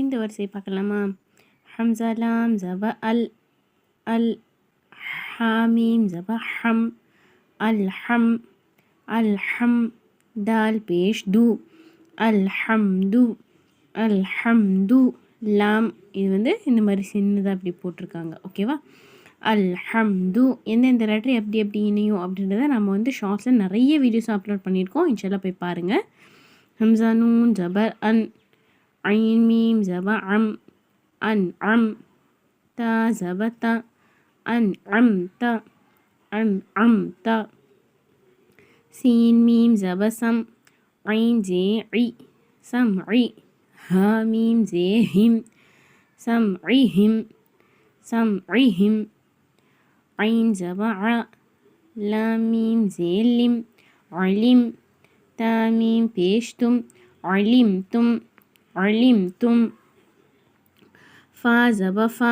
இந்த வரிசையை பார்க்கலாமா? ஹம்சா லாம் ஜப அல் அல் ஹாமீம் ஜப ஹம் அல் ஹம் அல் ஹம் தால் பேஷ் து அல் ஹம் து அல் ஹம் து லாம். இது வந்து இந்த மாதிரி சின்னதாக அப்படி போட்டிருக்காங்க. ஓகேவா அல்ஹம்து எந்தெந்த லெட்டர் எப்படி எப்படி இணையும் அப்படின்றத நம்ம வந்து ஷார்ட்ஸில் நிறைய வீடியோஸ் அப்லோட் பண்ணியிருக்கோம். இன்ஷால்லாம் போய் பாருங்கள் ஹம்சானூன் ஜபர் அன் عين ميم زبا عم أنعم تا زبا تا أنعمت أنعمت سين ميم زبا سم عين زي عي سمعي ها ميم زيهم سمعهم سمعهم عين زبا ع لام ميم زيلم علم تا ميم بيشتم علمتم علمتم فا زب فا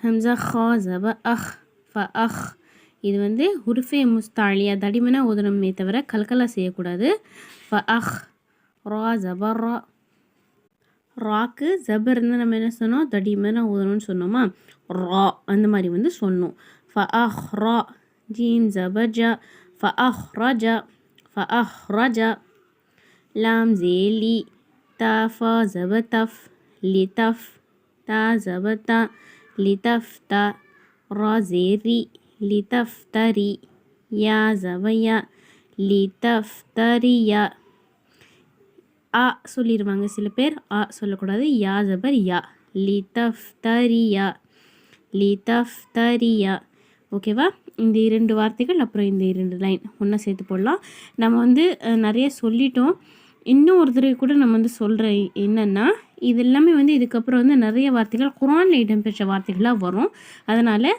همزة خا زب أخ فأخ இது வந்து உருஃபே முஸ்தாலியா தடிமனாக ஓதணுமே தவிர கல்கலா செய்யக்கூடாது ஃப அஹ் ரா ஜபர் ரா ராக்கு ஜபர் இருந்தால் நம்ம என்ன சொன்னோம் தடிமனாக ஓதணும்னு சொன்னோமா ரா அந்த மாதிரி வந்து சொன்னோம் فأخر جيم زبج فأخرج فأخرج لام زيلي تاف زبتف لتف تا زبتا لتفت را زيري لتفتري يا زبيا لتفتري அ சொல்லிடுவாங்க சில பேர் அ சொல்லக்கூடாது யா ஜபர் யா லிதஃப்தரியா லிதஃப்தரியா ஓகேவா இந்த இரண்டு வார்த்தைகள் அப்புறம் இந்த இரண்டு லைன் ஒன்றா சேர்த்து போடலாம் நம்ம வந்து நிறைய சொல்லிட்டோம் இன்னும் ஒரு தடவை கூட நம்ம வந்து சொல்கிற என்னென்னா இது எல்லாமே வந்து இதுக்கப்புறம் வந்து நிறைய வார்த்தைகள் குரானில் இடம்பெற்ற வார்த்தைகளாக வரும். அதனால்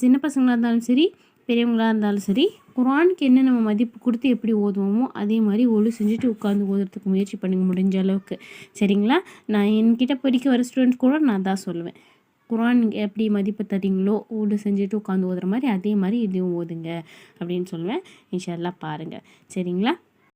சின்ன பசங்களாக இருந்தாலும் சரி பெரியவங்களாக இருந்தாலும் சரி குரானுக்கு என்ன நம்ம மதிப்பு கொடுத்து எப்படி ஓதுவோமோ அதே மாதிரி ஒழு செஞ்சுட்டு உட்காந்து ஓதுறதுக்கு முயற்சி பண்ணுங்க முடிஞ்ச அளவுக்கு. சரிங்களா? நான் என்கிட்ட படிக்க வர ஸ்டூடெண்ட்ஸ் கூட நான் தான் சொல்லுவேன். குரான் எப்படி மதிப்பு தரீங்களோ ஓடு செஞ்சுட்டு உட்காந்து ஓதுற மாதிரி அதே மாதிரி இதையும் ஓதுங்க அப்படின்னு சொல்லுவேன். இன்ஷால்லாம் பாருங்கள் சரிங்களா?